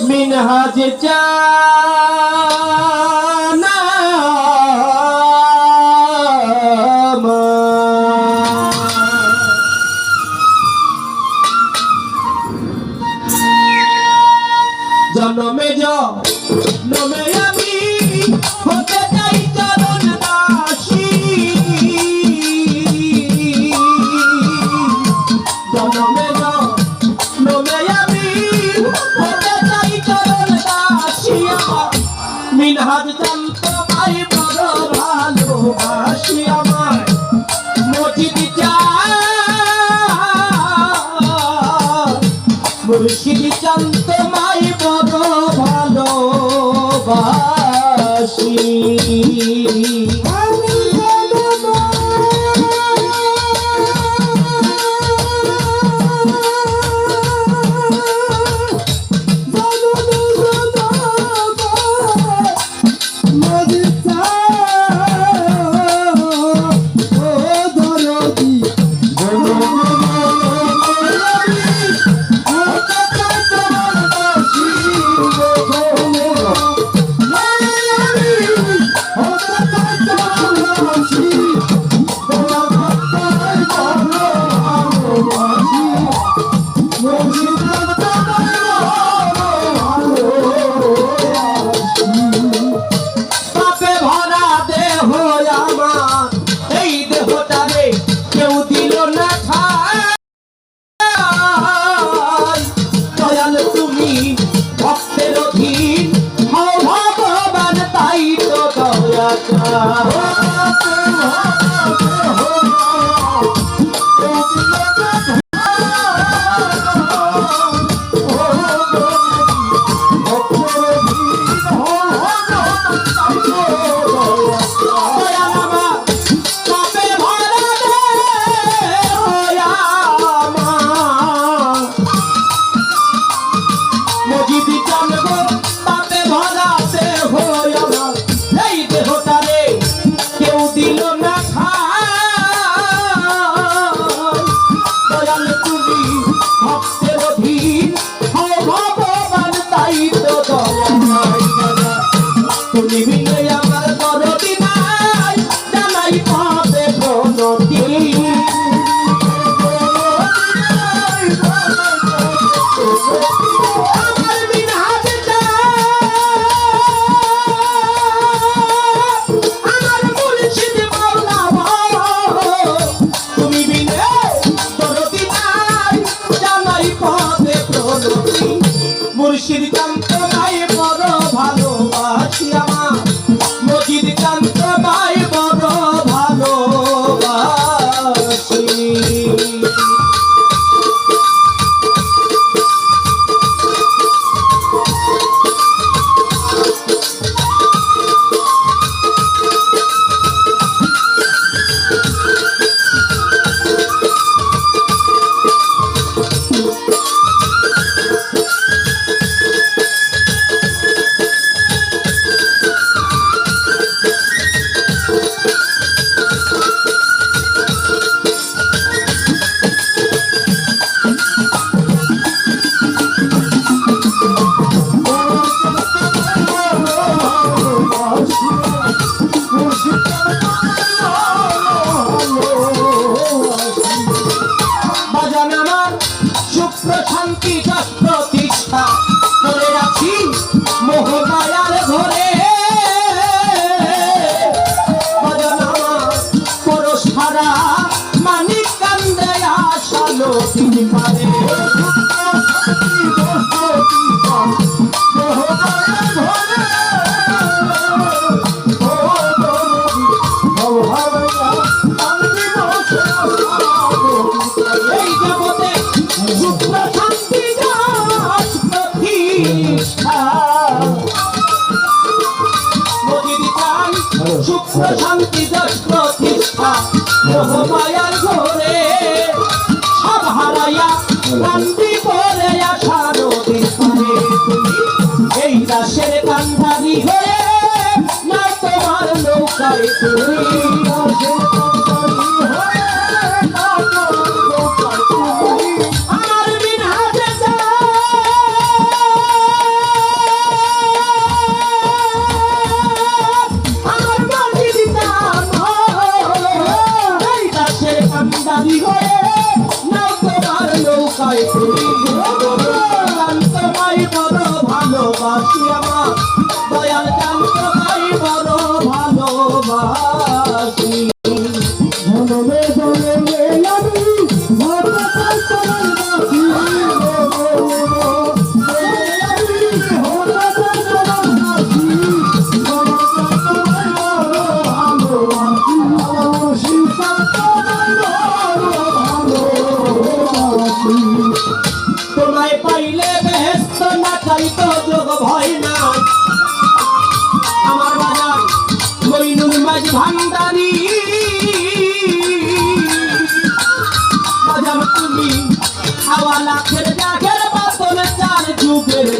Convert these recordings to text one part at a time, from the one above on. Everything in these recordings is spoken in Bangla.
মিনহাজ জানা জন্মে জন্মে আমি মিনহাজ চান তোমায় বড় ভালোবাসি আমার মজিদ মুর্শিদ চান তোমায় বড় 아 মোহমায়া ঘরে সব হারাইয়া কান্দিব ভালোবাসি।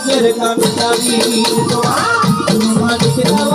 cerca mi cabito. Tú no